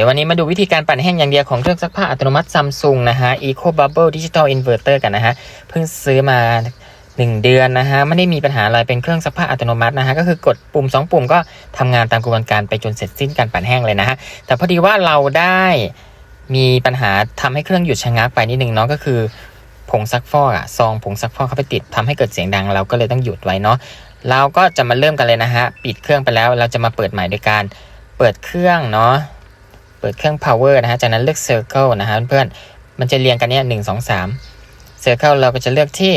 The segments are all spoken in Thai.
ดี๋ยววันนี้มาดูวิธีการปั่นแห้งอย่างเดียวของเครื่องซักผ้าอัตโนมัติซัมซุงนะฮะ Eco Bubble Digital Inverter กันนะฮะ เพิ่งซื้อมา 1 เดือนนะฮะ ไม่ได้มีปัญหาอะไรเป็นเครื่องซักผ้าอัตโนมัตินะฮะ ก็คือกดปุ่ม 2 ปุ่มก็ทำงานตามกระบวนการไปจนเสร็จสิ้นการปั่นแห้งเลยนะฮะ แต่พอดีว่าเราได้มีปัญหาทำให้เครื่องหยุดชะงักไปนิดนึงเนาะก็คือผงซักฟอกอะซองผงซักฟอกเข้าไปติดทำให้เกิดเสียงดังเราก็เลยต้องหยุดไว้เนาะเราก็จะมาเริ่มกันเลยนะฮะปิดเครื่องไปแล้วเราจะมาเปิดใหม่โดยการเปิดเครื่องเนาะ เปิดเครื่อง power นะฮะจากนั้นเลือก circle นะฮะเพื่อนๆมันจะเรียงกันเนี่ยหนึ่งสองสาม circle เราก็จะเลือกที่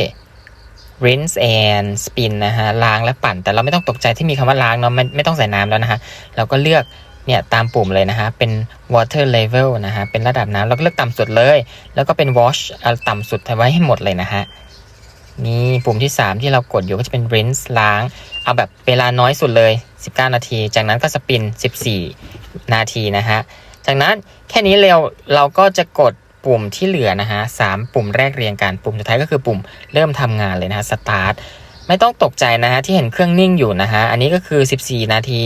rinse and spin นะฮะล้างและปั่น แต่เราไม่ต้องตกใจที่มีคำว่าล้างเนาะไม่ไม่ต้องใส่น้ำแล้วนะฮะเราก็เลือกเนี่ยตามปุ่มเลยนะฮะเป็น water level นะฮะเป็นระดับน้ำเราก็เลือกต่ำสุดเลย แล้วก็เป็น wash เอาต่ำสุดไว้ให้หมดเลยนะฮะนี่ปุ่มที่ 3 ที่เรากดอยู่ก็จะเป็น rinse ล้าง เอาแบบเวลาน้อยสุดเลย 19 นาที จากนั้นก็สปิน 14 นาทีนะฮะ จากนั้นแค่นี้เร็วเราก็จะกดปุ่มที่เหลือนะฮะสามปุ่มแรกเรียงกันปุ่มสุดท้ายก็คือปุ่มเริ่มทำงานเลยนะฮะ start ไม่ต้องตกใจนะฮะที่เห็นเครื่องนิ่งอยู่นะฮะอันนี้ก็คือ 14 นาที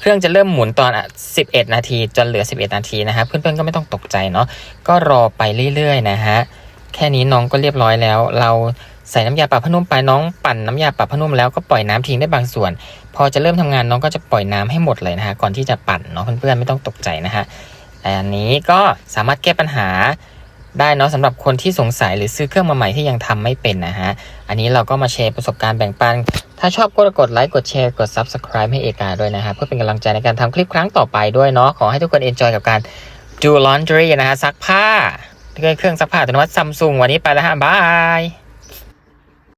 เครื่องจะเริ่มหมุนตอน 11 นาที จนเหลือ 11 นาทีนะฮะเพื่อนๆก็ไม่ต้องตกใจเนาะก็รอไปเรื่อยๆนะฮะแค่นี้น้องก็เรียบร้อยแล้ว เราใส่น้ำยาปรับผ้านุ่มไปน้องปั่นน้ำยาปรับผ้านุ่มแล้วก็ปล่อยน้ำทิ้งได้บางส่วน พอจะเริ่มทำงานน้องก็จะปล่อยน้ำให้หมดเลยนะฮะก่อนที่จะปั่นเนาะเพื่อนๆไม่ต้องตกใจนะฮะ แต่อันนี้ก็สามารถแก้ปัญหาได้เนาะสำหรับคนที่สงสัยหรือซื้อเครื่องมาใหม่ที่ยังทำไม่เป็นนะฮะ อันนี้เราก็มาแชร์ประสบการณ์แบ่งปัน ถ้าชอบก็กดไลค์กดแชร์กด Subscribe ให้เอกาด้วยนะฮะ เพื่อเป็นกำลังใจในการทำคลิปครั้งต่อไปด้วยเนาะขอให้ทุกคน enjoy กับการดู laundry นะฮะซักผ้าด้วยเครื่องซักผ้าอัตโนมัติซัมซุงวันนี้ไปแล้วฮะบาย